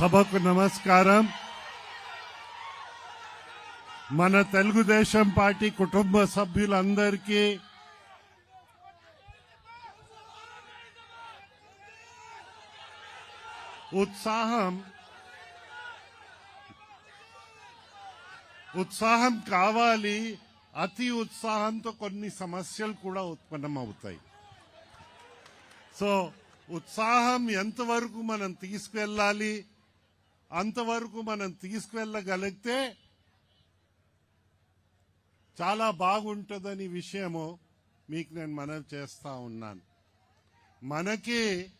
సభకు నమస్కారం. మన తెలుగుదేశం పార్టీ కుటుంబ సభ్యులందరికీ ఉత్సాహం ఉత్సాహం కావాలి. అతి ఉత్సాహంతో కొన్ని సమస్యలు కూడా ఉత్పన్నమవుతాయి. సో ఉత్సాహం ఎంతవరకు మనం తీసుకువెళ్ళాలి అంతవరకు మనం తీసుకువెళ్ళగలిగితే చాలా బాగుంటుందని విషయము మీకు నేను మనవి చేస్తా ఉన్నాను. మనకి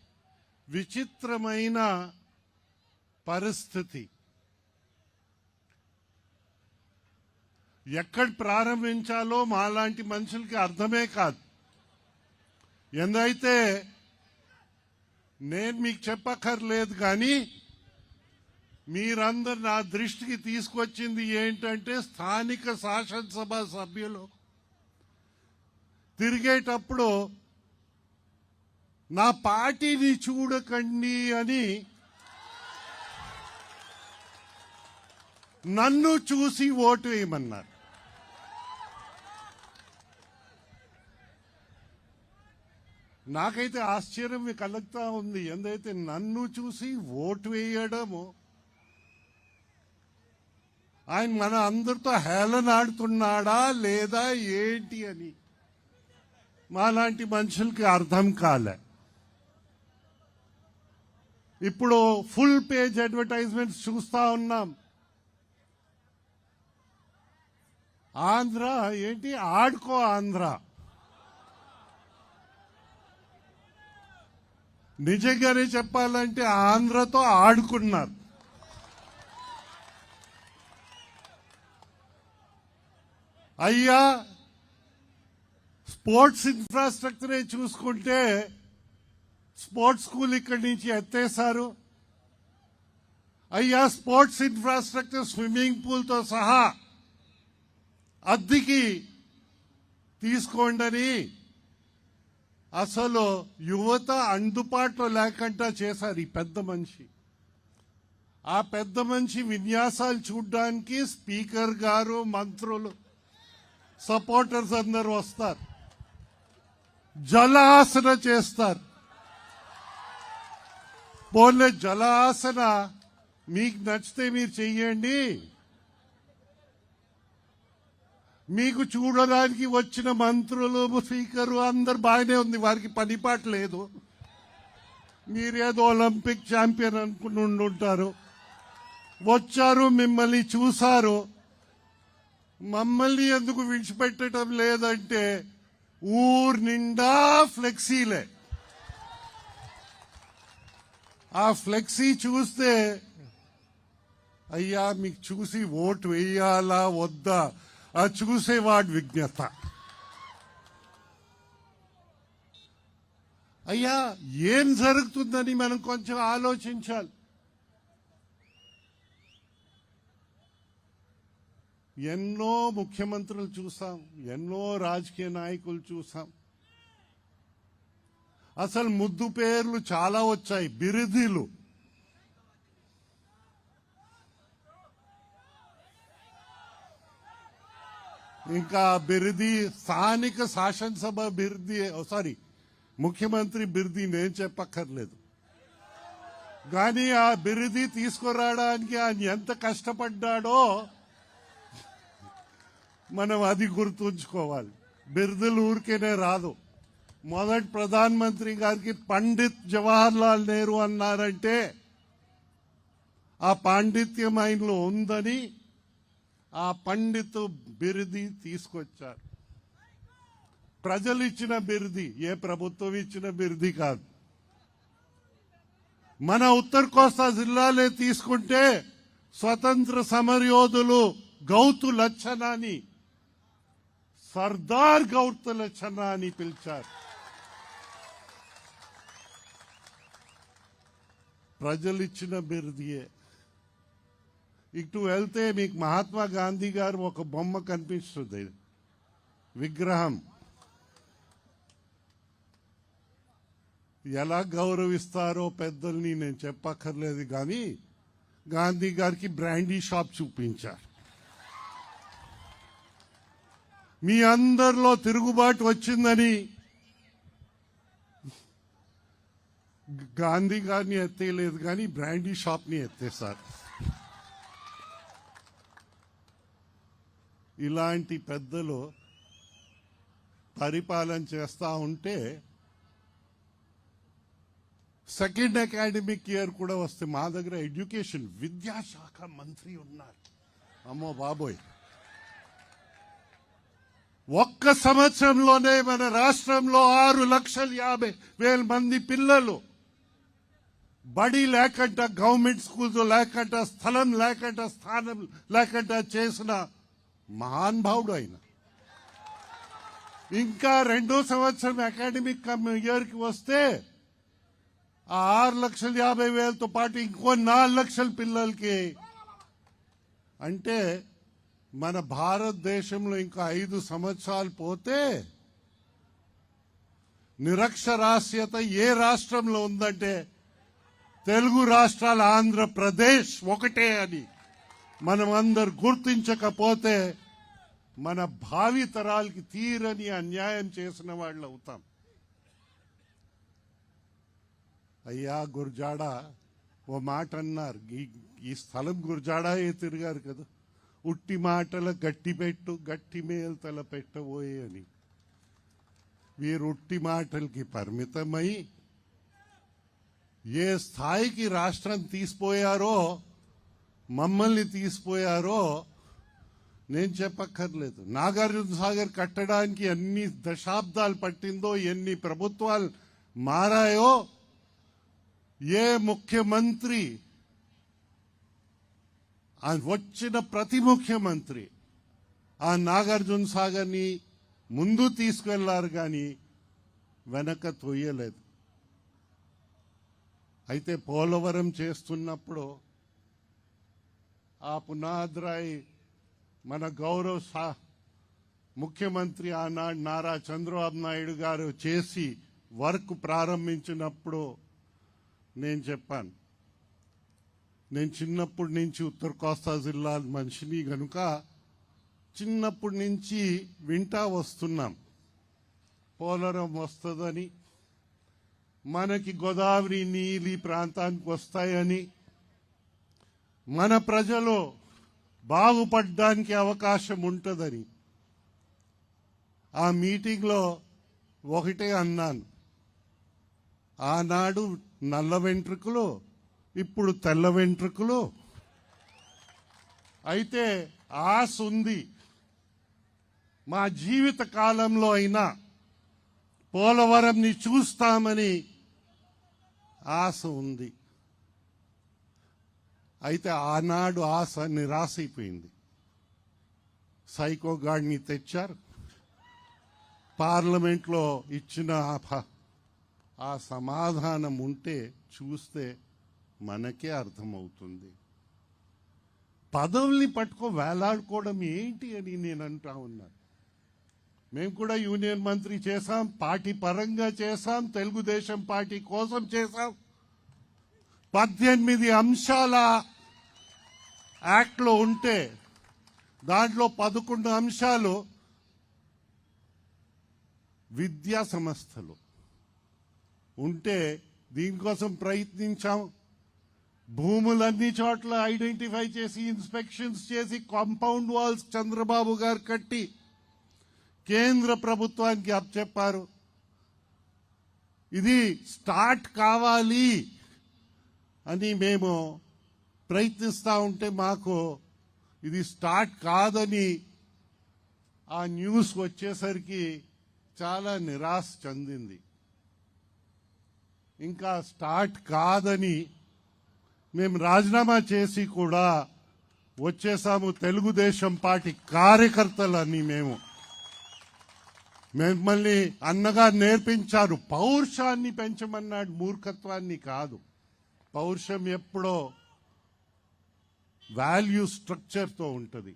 విచిత్రమైన పరిస్థితి. ఎక్కడ ప్రారంభించాలో మాలాంటి మనుషులకి అర్థమే కాదు. ఎందైతే నేను మీకు చెప్పక్కర్లేదు కానీ మీరందరు నా దృష్టికి తీసుకొచ్చింది ఏంటంటే స్థానిక శాసనసభ సభ్యులు తిరిగేటప్పుడు నా పార్టీని చూడకండి అని నన్ను చూసి ఓటు వేయమన్నారు. నాకైతే ఆశ్చర్యం కలుగుతా ఉంది. ఎందైతే నన్ను చూసి ఓటు వేయడము ఆయన మన అందరితో హేళనాడుతున్నాడా లేదా ఏంటి అని. మాలాంటి మనుషులకి అర్థం కాలే. ఇప్పుడు ఫుల్ పేజ్ అడ్వర్టైజ్మెంట్స్ చూస్తా ఉన్నాం. ఆంధ్ర ఏంటి? ఆడుకో ఆంధ్ర. నిజంగానే చెప్పాలంటే ఆంధ్రతో ఆడుకున్నారు. అయ్యా స్పోర్ట్స్ ఇన్ఫ్రాస్ట్రక్చరే చూసుకుంటే స్పోర్ట్స్ స్కూల్ ఇక్కడి నుంచి ఎత్తేశారు. అయ్యా స్పోర్ట్స్ ఇన్ఫ్రాస్ట్రక్చర్ స్విమ్మింగ్ పూల్తో సహా అద్దెకి తీసుకోండని అసలు యువత అందుబాటులో లేకుండా చేశారు ఈ పెద్ద మనిషి. ఆ పెద్ద మనిషి విన్యాసాలు చూడ్డానికి స్పీకర్ గారు మంత్రులు సపోర్టర్స్ అందరు వస్తారు. జలాసన చేస్తారు. పోలే జలాసన మీకు నచ్చితే మీరు చెయ్యండి. మీకు చూడడానికి వచ్చిన మంత్రులు స్పీకరు అందరు బాగానే ఉంది. వారికి పనిపాట లేదు. మీరేదో ఒలింపిక్ ఛాంపియన్ అనుకుని ఉండుంటారు. వచ్చారు మిమ్మల్ని చూశారు మమ్మల్ని ఎందుకు విడిచిపెట్టడం లేదంటే ఊరు నిండా ఫ్లెక్సీలే. ఆ ఫ్లెక్సీ చూస్తే అయ్యా మీకు చూసి ఓటు వేయాలా వద్దా? ఆ చూసేవాడి విజ్ఞత. అయ్యా ఏం జరుగుతుందని మనం కొంచెం ఆలోచించాలి. ఎన్నో ముఖ్యమంత్రులు చూసాం ఎన్నో రాజకీయ నాయకులు చూసాం. అసలు ముద్దు పేర్లు చాలా వచ్చాయి బిరుదులు. ఇంకా బిరుది స్థానిక శాసనసభ బిరుది సారీ ముఖ్యమంత్రి బిరుది నేను చెప్పక్కర్లేదు. కానీ ఆ బిరుది తీసుకురావడానికి ఆయన ఎంత కష్టపడ్డాడో మనం అది గుర్తుంచుకోవాలి. బిరుదులు ఊరికేనే రాదు. మొదటి ప్రధానమంత్రి గారికి పండిత్ జవహర్ లాల్ నెహ్రూ అన్నారంటే ఆ పాండిత్యం ఆయనలో ఉందని ఆ పండిత్ బిరుది తీసుకొచ్చారు. ప్రజలు ఇచ్చిన బిరుది ఏ ప్రభుత్వం ఇచ్చిన బిరుది కాదు. మన ఉత్తర కోస్తా జిల్లాలే తీసుకుంటే స్వతంత్ర సమరయోధులు గౌతు లచ్చనాని సర్దార్ గౌర్తల చన్నా అని పిలిచారు. ప్రజలు ఇచ్చిన బిరుదియే. ఇటు వెళ్తే మీకు మహాత్మా గాంధీ గారు ఒక బొమ్మ కనిపిస్తుంది. విగ్రహం. ఎలా గౌరవిస్తారో పెద్దల్ని నేను చెప్పక్కర్లేదు కానీ గాంధీ గారికి బ్రాండీ షాప్ చూపించారు. మీ అందరిలో తిరుగుబాటు వచ్చిందని గాంధీ గారిని ఎత్తేయలేదు కానీ బ్రాండీ షాప్ని ఎత్తేసారు ఇలాంటి పెద్దలు పరిపాలన చేస్తూ ఉంటే సెకండ్ అకాడమిక్ ఇయర్ కూడా వస్తే మా దగ్గర ఎడ్యుకేషన్ విద్యాశాఖ మంత్రి ఉన్నారు. అమ్మో బాబోయ్. ఒక్క సంవత్సరంలోనే మన రాష్ట్రంలో ఆరు లక్షల యాభై వేల మంది పిల్లలు. బడి లేకంట గవర్నమెంట్ స్కూల్స్ లేకంట స్థలం లేకంట స్థానం లేకంట చేసిన మహానుభావుడు ఆయన. ఇంకా రెండో సంవత్సరం అకాడమిక్ ఇయర్కి వస్తే ఆ ఆరు లక్షల యాభై వేలతో పాటు ఇంకో నాలుగు లక్షల పిల్లలకి అంటే మన భారతదేశంలో ఇంకా ఐదు సంవత్సరాలు పోతే నిరక్షరాస్యత ఏ రాష్ట్రంలో ఉందంటే తెలుగు రాష్ట్రాల ఆంధ్రప్రదేశ్ ఒకటే అని మనం అందరు గుర్తించకపోతే మన భావి తరాలకి తీరని అన్యాయం చేసిన వాళ్ళు అవుతాం. అయ్యా గురజాడ ఓ మాట అన్నారు. ఈ- స్థలం స్థలం ఏ తిరిగారు కదా? ఉట్టి మాటల గట్టి పెట్టు గట్టి మేల్తల పెట్టబోయే అని. వీరు ఉట్టి మాటలకి పరిమితమై ఏ స్థాయికి రాష్ట్రం తీసిపోయారో మమ్మల్ని తీసిపోయారో నేను చెప్పక్కర్లేదు. నాగార్జున సాగర్ కట్టడానికి ఎన్ని దశాబ్దాలు పట్టిందో ఎన్ని ప్రభుత్వాలు మారాయో ఏ ముఖ్యమంత్రి ఆ వచ్చిన ప్రతి ముఖ్యమంత్రి ఆ నాగార్జున సాగర్ని ముందు తీసుకెళ్ళారు కానీ వెనక తొయ్యలేదు అయితే పోలవరం చేస్తున్నప్పుడు ఆ పునాద్రాయ్ మన గౌరవ సా ముఖ్యమంత్రి ఆనాడు నారా చంద్రబాబు నాయుడు గారు చేసి వర్క్ ప్రారంభించినప్పుడు నేను చెప్పాను. నేను చిన్నప్పటి నుంచి ఉత్తర కోస్తా జిల్లా మనిషిని గనుక చిన్నప్పటి నుంచి వింటా వస్తున్నాం. పోలవరం వస్తుందని మనకి గోదావరి నీలి ప్రాంతానికి వస్తాయని మన ప్రజలు బాగుపడడానికి అవకాశం ఉంటుందని ఆ మీటింగ్లో ఒకటే అన్నాను. ఆనాడు నల్ల వెంట్రుకలు ఇప్పుడు తెల్ల వెంట్రుకలు. అయితే ఆశ ఉంది. మా జీవిత కాలంలో అయినా పోలవరంని చూస్తామని ఆశ ఉంది. అయితే ఆనాడు ఆశ నిరాశ అయిపోయింది. సైకో గాడిని తెచ్చారు. పార్లమెంట్లో ఇచ్చిన ఆ సమాధానం ఉంటే చూస్తే మనకే అర్థమవుతుంది. పదవుల్ని పట్టుకో వేలాడుకోవడం ఏంటి అని నేను అంటా ఉన్నాను మేము కూడా యూనియన్ మంత్రి చేశాం పార్టీ పరంగా చేశాం తెలుగుదేశం పార్టీ కోసం చేశాం. పద్దెనిమిది అంశాల యాక్ట్లో ఉంటే దాంట్లో పదకొండు అంశాలు విద్యా సంస్థలు. ఉంటే దీనికోసం ప్రయత్నించాం. భూములన్నీ చోట్ల ఐడెంటిఫై చేసి ఇన్స్పెక్షన్స్ చేసి కాంపౌండ్ వాల్స్ చంద్రబాబు గారు కట్టి కేంద్ర ప్రభుత్వానికి అప్పచెప్పారు. ఇది స్టార్ట్ కావాలి అని మేము ప్రయత్నిస్తూ ఉంటే మాకు ఇది స్టార్ట్ కాదని ఆ న్యూస్ వచ్చేసరికి చాలా నిరాశ చెందింది. ఇంకా స్టార్ట్ కాదని మేము రాజీనామా చేసి కూడా వచ్చేసాము తెలుగుదేశం పార్టీ కార్యకర్తలని మేము. మిమ్మల్ని అన్నగా నేర్పించారు. పౌరుషాన్ని పెంచమన్నాడు మూర్ఖత్వాన్ని కాదు. పౌరుషం ఎప్పుడో వాల్యూ స్ట్రక్చర్తో ఉంటుంది.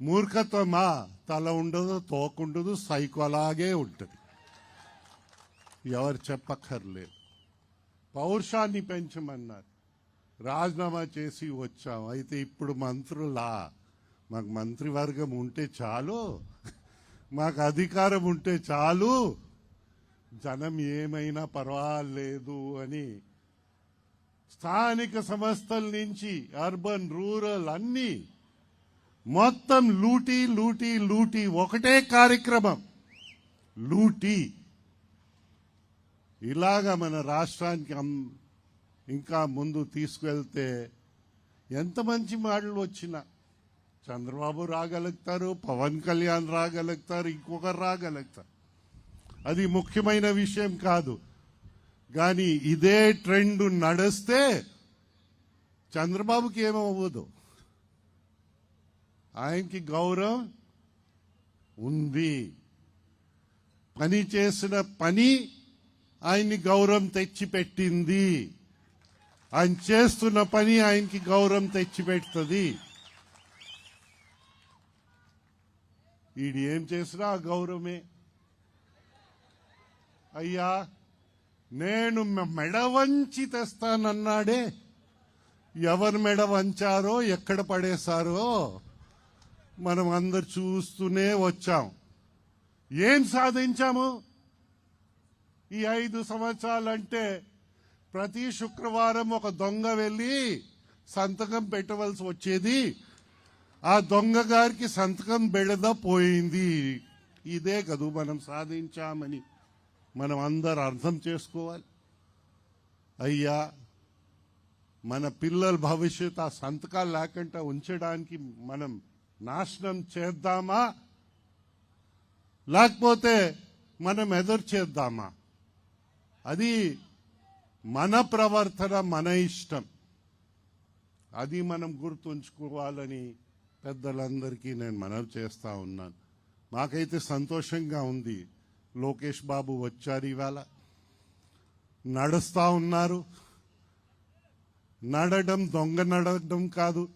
మూర్ఖత్వమా? తల ఉండదు తోకుండదు సైకో అలాగే ఉంటుంది. ఎవరు చెప్పక్కర్లేదు. పౌరుషాన్ని పెంచమన్నారు. రాజీనామా చేసి వచ్చాం. అయితే ఇప్పుడు మంత్రులా మాకు మంత్రివర్గం ఉంటే చాలు. మాకు అధికారం ఉంటే చాలు. జనం ఏమైనా పర్వాలేదు అని స్థానిక సంస్థల నుంచి అర్బన్ రూరల్ అన్నీ మొత్తం లూటీ లూటీ లూటీ ఒకటే కార్యక్రమం. లూటీ. ఇలాగా మన రాష్ట్రానికి అం- ఇంకా ముందు తీసుకువెళ్తే ఎంత మంచి మాటలు వచ్చినా చంద్రబాబు రాగలుగుతారు పవన్ కళ్యాణ్ రాగలుగుతారు ఇంకొకరు రాగలుగుతారు. అది ముఖ్యమైన విషయం కాదు. కానీ ఇదే ట్రెండ్ నడిస్తే చంద్రబాబుకి ఏమవ్వదు. ఆయనకి గౌరవం ఉంది. పని చేసిన పని ఆయన్ని గౌరవం తెచ్చిపెట్టింది. ఆయన చేస్తున్న పని ఆయనకి గౌరవం తెచ్చిపెడుతుంది. ఈడు ఏం చేసినా ఆ గౌరవమే. అయ్యా నేను మె- మెడ వంచి తెస్తానన్నాడే ఎవరు మెడ వంచారో ఎక్కడ పడేశారో మనం అందరు చూస్తూనే వచ్చాం. ఏం సాధించాము? ఈ ఐదు సంవత్సరాలంటే ప్రతి శుక్రవారం ఒక దొంగ వెళ్ళి సంతకం పెట్టవలసి వచ్చేది. ఆ దొంగ గారికి సంతకం బెడద పోయింది. ఇదే కదూ మనం సాధించామని మనం అందరు అర్థం చేసుకోవాలి. అయ్యా మన పిల్లల భవిష్యత్ ఆ సంతకాలు లేకుండా ఉంచడానికి మనం నాశనం చేద్దామా? లేకపోతే మనం ఎదురు చేద్దామా? అది మన ప్రవర్తన మన ఇష్టం. అది మనం గుర్తుంచుకోవాలని పెద్దలందరికీ నేను మనవి చేస్తా ఉన్నాను. మాకైతే సంతోషంగా ఉంది. లోకేష్ బాబు వచ్చారు ఇవాళ. నడుస్తా ఉన్నారు. నడడం దొంగ నడడం కాదు.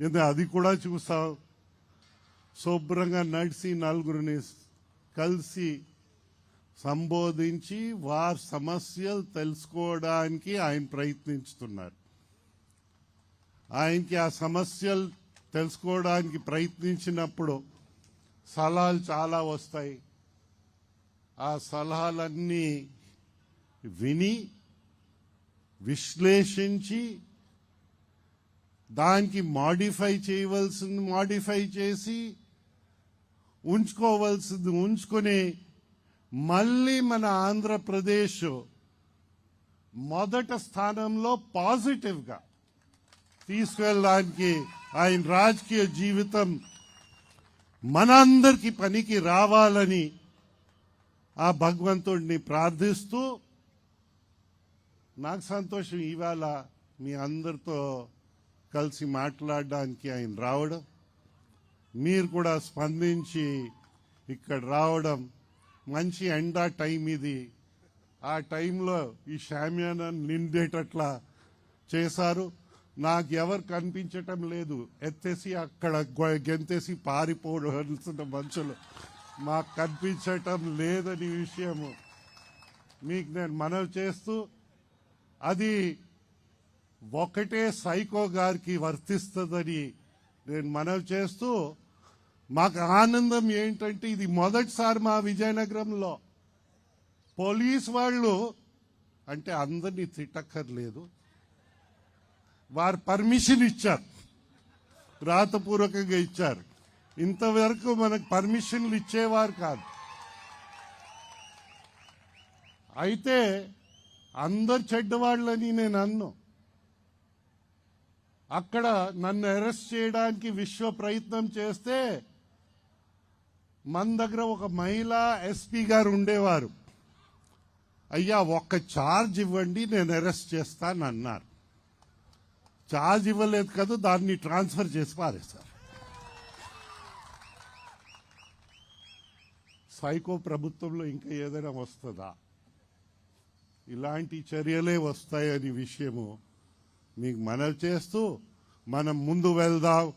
ఇది అది కూడా చూస్తావు శుభ్రంగా నడిచి నలుగురిని కలిసి సంబోధించి వారి సమస్యలు తెలుసుకోవడానికి ఆయన ప్రయత్నించుతున్నారు ఆయనకి ఆ సమస్యలు తెలుసుకోవడానికి ప్రయత్నించినప్పుడు సలహాలు చాలా వస్తాయి. ఆ సలహాలన్నీ విని విశ్లేషించి దానికి మాడిఫై చేయవలసింది మాడిఫై చేసి ఉంచుకోవలసింది ఉంచుకునే మళ్ళీ మన ఆంధ్రప్రదేశ్ మొదట స్థానంలో పాజిటివ్గా తీసుకెళ్ళడానికి ఆయన రాజకీయ జీవితం మనందరికి పనికి రావాలని ఆ భగవంతుడిని ప్రార్థిస్తూ నాకు సంతోషం ఇవాళ మీ అందరితో కలిసి మాట్లాడడానికి ఆయన రావడం మీరు కూడా స్పందించి ఇక్కడ రావడం మంచి ఎండా టైం ఇది. ఆ టైంలో ఈ షామ్యాన నిండేటట్లా చేశారు. నాకు ఎవరు కనిపించటం లేదు. ఎత్తేసి అక్కడ గెంతేసి పారిపోవలసిన మనుషులు మాకు కనిపించటం లేదని విషయము మీకు నేను మనవి చేస్తూ అది ఒకటే సైకో గారికి వర్తిస్తుందని నేను మనవి చేస్తూ మాకు ఆనందం ఏంటంటే ఇది మొదటిసారి మా విజయనగరంలో. పోలీస్ వాళ్ళు అంటే అందరినీ తిట్టక్కర్లేదు. వారు పర్మిషన్ ఇచ్చారు. రాతపూర్వకంగా ఇచ్చారు. ఇంతవరకు మనకు పర్మిషన్లు ఇచ్చేవారు కాదు. అయితే అందరు చెడ్డవాళ్ళని నేను అన్ను. అక్కడ నన్ను అరెస్ట్ చేయడానికి విశ్వ ప్రయత్నం చేస్తే మన దగ్గర ఒక మహిళా ఎస్పీ గారు ఉండేవారు. అయ్యా ఒక్క ఛార్జ్ ఇవ్వండి నేను అరెస్ట్ చేస్తాను అన్నారు ఛార్జ్ ఇవ్వలేదు కదా దాన్ని ట్రాన్స్ఫర్ చేసి పారేశారు. సైకో ప్రభుత్వంలో ఇంకా ఏదైనా వస్తుందా? ఇలాంటి చర్యలే వస్తాయని విషయము మీకు మనవి చేస్తూ మనం ముందు వెళ్దాం.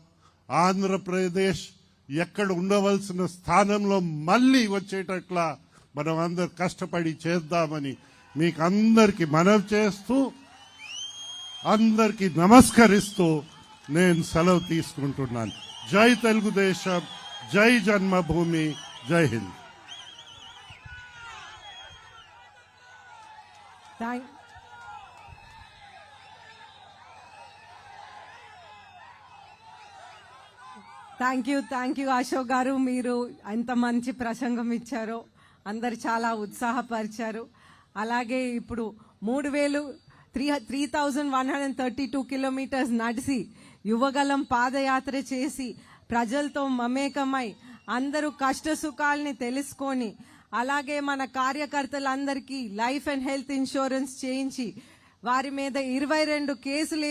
ఆంధ్రప్రదేశ్ ఎక్కడ ఉండవలసిన స్థానంలో మళ్ళీ వచ్చేటట్లా మనం అందరు కష్టపడి చేద్దామని మీకు అందరికీ మనవి చేస్తూ అందరికీ నమస్కరిస్తూ నేను సెలవు తీసుకుంటున్నాను. జై తెలుగుదేశం జై జన్మభూమి జై Hind. Thank you thank you Ashok గారు. మీరు ఎంత మంచి ప్రసంగం ఇచ్చారో అందరు చాలా ఉత్సాహపరిచారు. అలాగే ఇప్పుడు మూడు వేలు three three thousand one hundred thirty two kilometers నడిచి యువగలం పాదయాత్ర చేసి ప్రజలతో మమేకమై అందరూ కష్ట సుఖాల్ని తెలుసుకొని అలాగే మన కార్యకర్తలందరికీ లైఫ్ అండ్ హెల్త్ ఇన్సూరెన్స్ చేయించి వారి మీద ఇరవై రెండు కేసులు